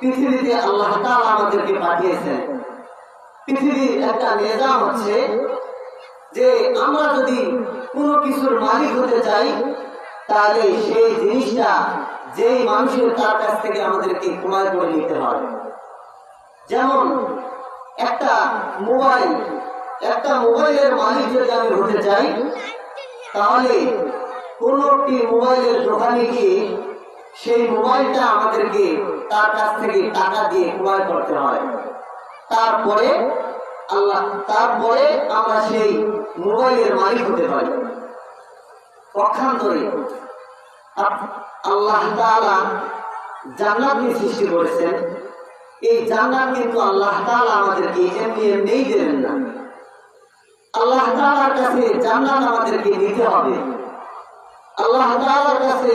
পৃথিবীতে আল্লাহ আমাদেরকে পাঠিয়েছেন। পৃথিবীর একটা নিজাম হচ্ছে যে আমরা যদি কোনো কিছুর মালিক হতে চাই, তাহলে সেই জিনিসটা যেই মানুষের তার কাছ থেকে আমাদেরকে ক্রয় করে নিতে হয় যেমন একটা মোবাইল, একটা মোবাইলের মালিক যদি আমি হতে চাই, তাহলে কোনো একটি মোবাইলের দোকানে গিয়ে সেই মোবাইলটা আমাদেরকে তার কাছ থেকে টাকা দিয়ে ক্রয় করতে হয়। তারপরে আল্লাহ, তারপরে আমরা সেই মোবাইলের মালিক হতে পারি পক্ষান্তরে আল্লাহ তাআলা জান্নাতকে সৃষ্টি করেছেন। এই জান্নাত কিন্তু আল্লাহ তাআলা আমাদেরকে এমনি এমনিই দেবেন না। আল্লাহ তাআলার কাছে জান্নাত আমাদেরকে নিতে হবে। আল্লাহ তাআলার কাছে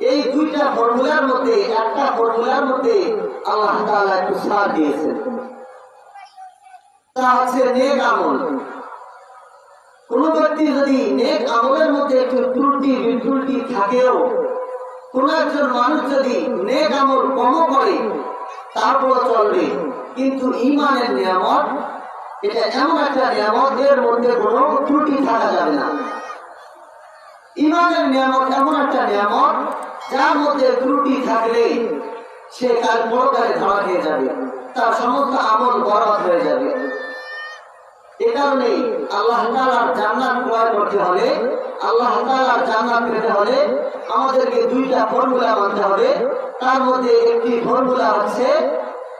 এই দুইটা ফর্মুলার মধ্যে, একটা ফর্মুলার মধ্যে আল্লাহ তাআলা একটু ছাড় দিয়েছেন। তা হচ্ছে নেক আমল। কোন ব্যক্তি যদি নেক আমলের মধ্যে একটু ত্রুটি, বিত্রুটি থাকেও, কোন একজন মানুষ যদি নেক আমল কম করে তারপর চলবে। কিন্তু ইমানের নিয়ামত, এটা এমন একটা নিয়ামত, এর মধ্যে কোনো ত্রুটি থাকা যাবে না। ইমানের নিয়ামত এমন একটা নিয়ামত যার মধ্যে ত্রুটি থাকলে সে কাল পরকালে ধরা খেয়ে যাবে। তার সমস্ত আমল বরাদ হয়ে যাবে। এ কারণে আল্লাহ তাআলার জান্নাত ক্রয় করতে হলে, আল্লাহ তাআলার জান্নাত পেতে হলে আমাদেরকে দুইটা ফর্মুলা মানতে হবে। তার মধ্যে একটি ফর্মুলা হচ্ছে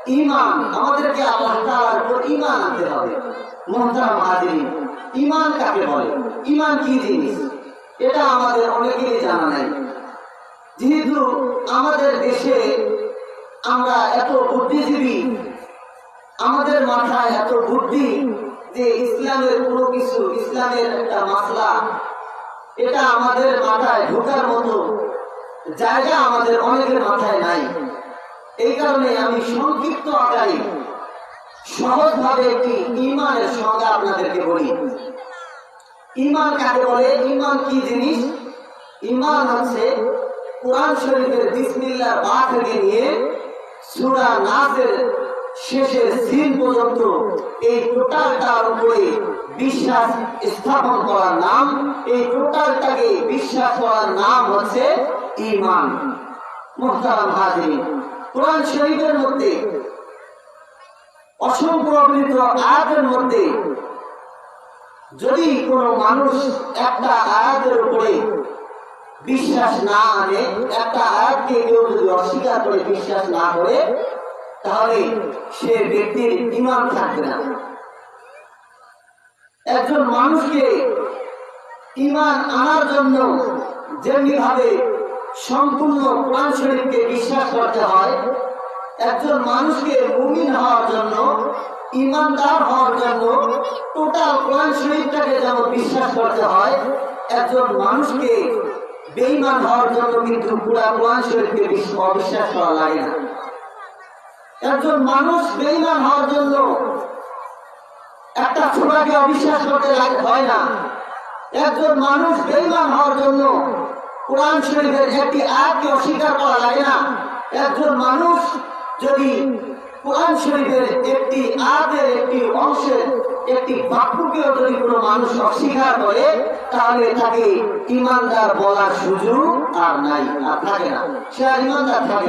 ঈমান। আমাদেরকে আল্লাহ তাআলার উপর ঈমান আনতে হবে। মুহতারাম হাজিরিন, ঈমান কাকে বলে? ইমান কি জিনিস? এটা আমাদের অনেকেরই জানা নাই। যেহেতু আমাদের দেশে আমরা এত বুদ্ধিজীবী, আমাদের মাথায় এত বুদ্ধি যে ইসলামের কোনো কিছু, ইসলামের একটা মাসলা, এটা আমাদের মাথায় ঢোকার মতো জায়গা আমাদের অনেকের মাথায় নাই। এই কারণে আমি সংক্ষিপ্ত আকারে সহজভাবে একটি ইমানের সংজ্ঞা আপনাদেরকে বলি। ইমান কাকে বলে? ইমান কি জিনিস? ইমান হচ্ছে কোরআন শরীফের বিসমিল্লাহ বা থেকে নিয়ে সূরা নাসের শেষের সিন পর্যন্ত এই টোটালটার উপরে বিশ্বাস স্থাপন করার নাম, এই টোটালটাকে বিশ্বাস করার নাম হচ্ছে ইমান মুহতারাম হাজিরিন, কোরআন শরীফের মধ্যে অবৃত আয়াতের মধ্যে যদি কোনো মানুষ একটা আয়াতের উপরে বিশ্বাস না আনে, একটা আয়াতকে কেউ যদি অস্বীকার করে বিশ্বাস না করে, তাহলে সে ব্যক্তির ইমান থাকবে না। একজন মানুষকে ইমান আনার জন্য যেমনি ভাবে সম্পূর্ণ কোরআন শরীফকে বিশ্বাস করতে হয়, একজন মানুষকে মুমিন হওয়ার জন্য, ইমানদার হওয়ার জন্য টোটাল কোরআন শরীফটাকে যেন বিশ্বাস করতে হয়, একজন মানুষকে বেঈমান হওয়ার জন্য কিন্তু পুরা কোরআন শরীফকে বিশ- অবিশ্বাস করা লাগে না। একজন মানুষ বেঈমান হওয়ার জন্য একটা ছোড়াকে অবিশ্বাস করতে হয় না। একজন মানুষ বেঈমান হওয়ার জন্য কোরআন শরীফের একটি আয়াতকে অস্বীকার করা লাগে না। একজন মানুষ যদি কোরআন শরীফের একটি আয়াতের একটি অংশের একটি বাক্যকেও যদি কোন মানুষ অস্বীকার করে, তাহলে তাকে ইমানদার বলার সুযোগ আর নাই, আর থাকে না সে আর ইমানদার থাকে।